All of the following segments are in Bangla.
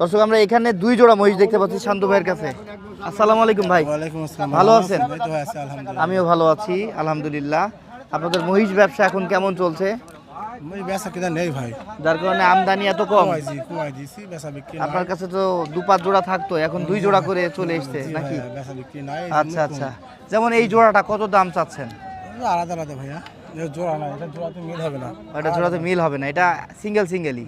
দর্শক আমরা এখানে দুই জোড়া মহিষ দেখতে পাচ্ছি শান্ত ভাইয়ের কাছে। আসসালামু আলাইকুম ভাই। ভালো আছেন? আমিও ভালো আছি আলহামদুলিল্লাহ। আপনাদের মহিষ ব্যবসা এখন কেমন চলছে? বেচা কিনা নেই ভাই। যার কারণে আমদানি এত কম। কুয়াইছি দিছি বেচা বিক্রি আপনার কাছে তো দু পাঁচ জোড়া থাকতো এখন দুই জোড়া করে চলে এসছে নাকি? আচ্ছা আচ্ছা। যেমন এই জোড়াটা কত দাম চাচ্ছেন? আলাদা আলাদা ভাইয়া। জোড়া না এটা জোড়াতে মিল হবে না। এটা জোড়াতে মিল হবে না এটা সিঙ্গেল সিঙ্গেলই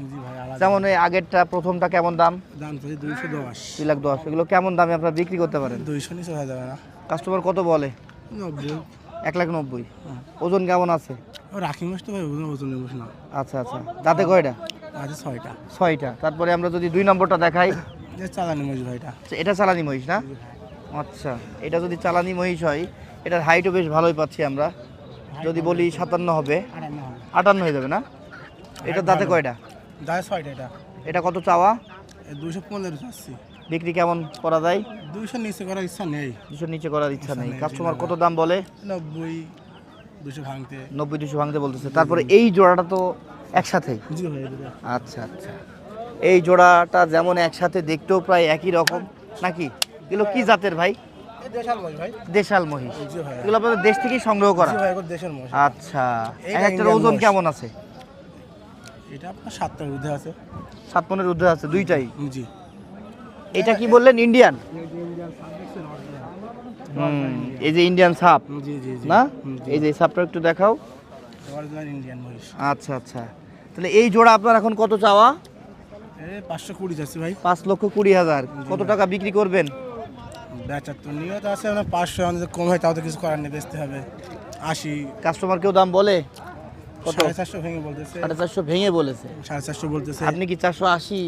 যেমন এই আগেরটা প্রথমটা কেমন দাম? দাম তো দুইশো দশ। দুই লাখ দশ। এগুলো কেমন দামে আপনারা বিক্রি করতে পারেন? দুইশো নিচে হয়ে যাবে না। কাস্টমার কত বলে? নব্বই। এক লাখ নব্বই। ওজন কেমন আছে? রাখি মাছ তো ভাই ওজন ওজন না। আচ্ছা আচ্ছা। দাঁতে কয়টা? আছে ছয়টা। ছয়টা। তারপরে আমরা যদি দুই নম্বরটা দেখাই। চালানি মাছ ভাইটা আচ্ছা, এটা চালানি মহিষ না? আচ্ছা এটা যদি চালানি মহিষ হয় এটার হাইটও বেশ ভালোই পাচ্ছি আমরা। যদি বলি সাতান্ন হবে। আটান্ন হয়ে যাবে না? এটা দাঁতে কয়টা? ছয়টা এটা। এটা কত চাওয়া? দুইশো পনেরো চাচ্ছি। বিক্রি কেমন করা যায়? দুইশো নিচে করার ইচ্ছা নেই। দুশো নিচে করার ইচ্ছা নেই। কাস্টমার কত দাম বলে? নব্বই দুশো ভাঙতে। নব্বই দুশো ভাঙতে বলতেছে। তারপরে এই জোড়াটা তো একসাথেই আচ্ছা আচ্ছা। এই জোড়াটা যেমন একসাথে দেখতেও প্রায় একই রকম। নাকি? এগুলো কি জাতের ভাই? দেশাল মহিষ এগুলো আপনাদের দেশ থেকেই সংগ্রহ করা। আচ্ছা। এক একটার ওজন কেমন আছে? এটা আপনার সাতটার ঊর্ধ্বে আছে। সাত পনেরো ঊর্ধ্বে আছে দুইটাই? জি। এটা কি বললেন ইন্ডিয়ান? এই যে ইন্ডিয়ান সাপ জি জি জি। না? এই যে সাপটা একটু দেখাও। অরিজিনাল ইন্ডিয়ান মহিষ। আচ্ছা আচ্ছা। তাহলে এই জোড়া আপনার এখন কত চাওয়া? পাঁচশো কুড়ি যাচ্ছে ভাই। পাঁচ লক্ষ কুড়ি হাজার। কত টাকা বিক্রি করবেন? বেচার তো নিয়ত আছে আপনার পাঁচশো আমাদের কম হয় তাও তো কিছু করার নেই বেচতে হবে। আশি কাস্টমার কেউ দাম বলে? কত? সাড়ে চারশো ভেঙে বলতেছে। সাড়ে চারশো ভেঙে বলেছে। সাড়ে চারশো বলতেছে। আপনি কি চারশো আশি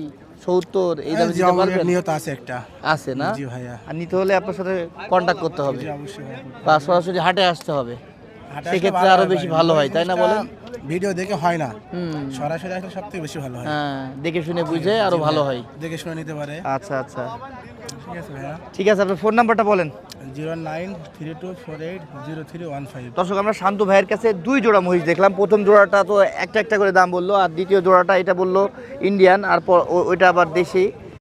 সত্তর এই দামে দিতে পারবেন? নিয়ত আছে একটা। আছে না? জি ভাইয়া। আর নিতে হলে আপনার সাথে করতে হবে। বা সরাসরি হাটে আসতে হবে। সেক্ষেত্রে আরও বেশি ভালো হয়, তাই না বলেন? ভিডিও দেখে হয় না। সরাসরি আসলে সব থেকে বেশি ভালো হয়। হ্যাঁ দেখে শুনে বুঝে আরও ভালো হয়। দেখে শুনে নিতে পারে। আচ্ছা আচ্ছা। ঠিক আছে আপনার ফোন নাম্বারটা বলেন। Zero nine three two four eight zero three one five. দর্শক আমরা শান্তু ভাইয়ের কাছে দুই জোড়া মহিষ দেখলাম। প্রথম জোড়াটা তো একটা একটা করে দাম বলল আর দ্বিতীয় জোড়াটা এটা বলল ইন্ডিয়ান আর ওইটা আবার দেশি।